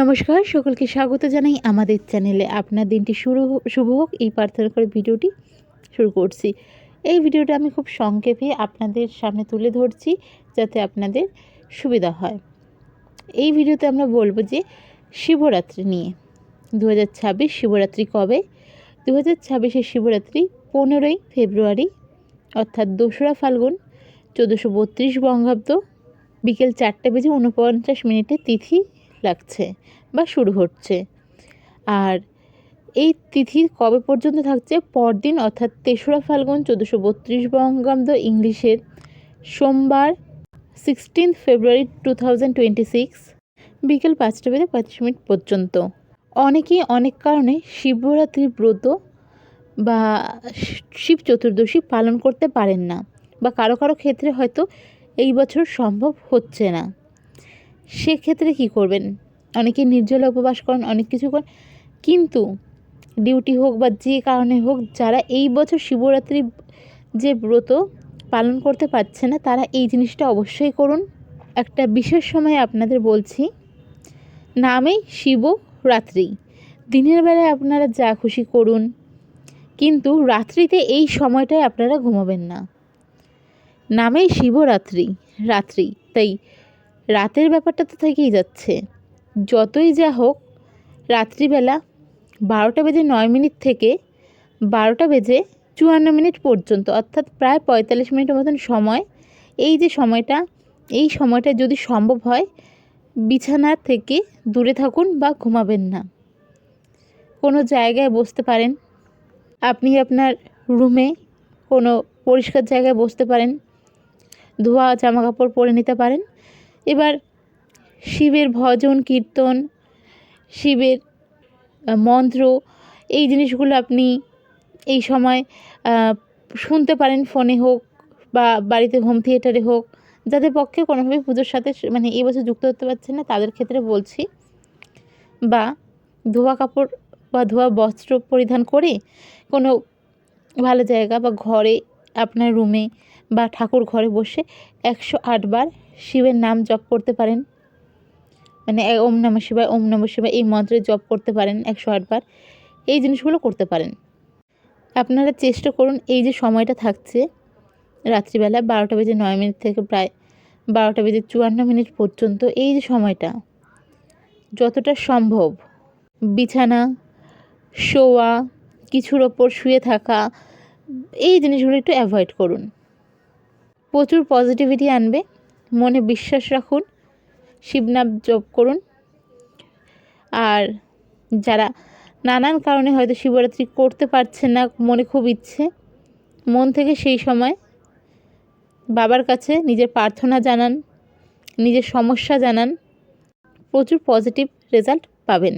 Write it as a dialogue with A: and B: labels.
A: নমস্কার, সকলকে স্বাগত জানাই আমাদের চ্যানেলে। আপনার দিনটি শুরু শুভ হোক, এই প্রার্থনা করে ভিডিওটি শুরু করছি। এই ভিডিওটা আমি খুব সংক্ষেপে আপনাদের সামনে তুলে ধরছি যাতে আপনাদের সুবিধা হয়। এই ভিডিওতে আমরা বলব যে শিবরাত্রি নিয়ে। দু হাজার ছাব্বিশ শিবরাত্রি কবে? দু হাজার শিবরাত্রি পনেরোই ফেব্রুয়ারি, অর্থাৎ দোসরা ফাল্গুন, চোদ্দোশো বত্রিশ বঙ্গাব্দ, বিকেল চারটে বেজে উনপঞ্চাশ মিনিটে তিথি লাগছে বা শুরু হচ্ছে। আর এই তিথি কবে পর্যন্ত থাকছে? পরদিন, অর্থাৎ তেসরা ফাল্গুন, চোদ্দোশো বত্রিশ বঙ্গাব্দ ইংলিশের সোমবার sixteen February two thousand twenty six বিকেল পাঁচটা বেজে পঁয়ত্রিশ মিনিট পর্যন্ত। অনেকেই অনেক কারণে শিবরাত্রির ব্রত বা শিব চতুর্দশী পালন করতে পারেন না বা কারও কারও ক্ষেত্রে হয়তো এই বছর সম্ভব হচ্ছে না। সেক্ষেত্রে কী করবেন? অনেকে নির্জলা উপবাস করেন, অনেক কিছু করেন। কিন্তু ডিউটি হোক বা যে কারণে হোক, যারা এই বছর শিবরাত্রি যে ব্রত পালন করতে পারছে না, তারা এই জিনিসটা অবশ্যই করুন। একটা বিশেষ সময়ে আপনাদের বলছি নামেই শিবরাত্রি। দিনের বেলায় আপনারা যা খুশি করুন, কিন্তু রাত্রিতে এই সময়টায় আপনারা ঘুমাবেন না। নামেই শিবরাত্রি, রাত্রি। তাই রাতের ব্যাপারটা তো থেকেই যাচ্ছে। যতই যা হোক, রাত্রিবেলা বারোটা বেজে নয় মিনিট থেকে বারোটা বেজে চুয়ান্ন মিনিট পর্যন্ত, অর্থাৎ প্রায় পঁয়তাল্লিশ মিনিটের মতন সময়, এই যে সময়টা, এই সময়টা যদি সম্ভব হয়, বিছানা থেকে দূরে থাকুন বা ঘুমাবেন না। কোনো জায়গায় বসতে পারেন। আপনি আপনার রুমে কোনো পরিষ্কার জায়গায় বসতে পারেন। ধোয়া জামা কাপড় পরে নিতে পারেন। এবার শিবের ভজন, কীর্তন, শিবের মন্ত্র, এই জিনিসগুলো আপনি এই সময় শুনতে পারেন ফোনে হোক বা বাড়িতে হোম থিয়েটারে হোক, যাদের পক্ষে কোনোভাবে পুজোর সাথে মানে এই বছর যুক্ত হতে পারছেন না, তাদের ক্ষেত্রে বলছি। বা ধোয়া কাপড় বা ধোয়া বস্ত্র পরিধান করে কোনো ভালো জায়গা বা ঘরে আপনার রুমে বা ঠাকুর ঘরে বসে একশো আটবার শিবের নাম জপ করতে পারেন। মানে ওম নম শিবায়, ওম নম শিবায় এই মন্ত্রে জপ করতে পারেন একশো আটবার এই জিনিসগুলো করতে পারেন। আপনারা চেষ্টা করুন এই যে সময়টা থাকছে রাত্রিবেলা বারোটা বেজে নয় মিনিট থেকে প্রায় বারোটা বেজে চুয়ান্ন মিনিট পর্যন্ত এই যে সময়টা যতটা সম্ভব বিছানা, শোয়া, কিছুর ওপর শুয়ে থাকা এই জিনিসগুলো একটু অ্যাভয়েড করুন। প্রচুর পজিটিভিটি আনবে, মনে বিশ্বাস রাখুন শিবনাম জপ করুন। আর যারা নানান কারণে হয়তো শিবরাত্রি করতে পারছেন না, মনে খুব ইচ্ছে, মন থেকে সেই সময় বাবার কাছে নিজের প্রার্থনা জানান, নিজের সমস্যা জানান, প্রচুর পজিটিভ রেজাল্ট পাবেন।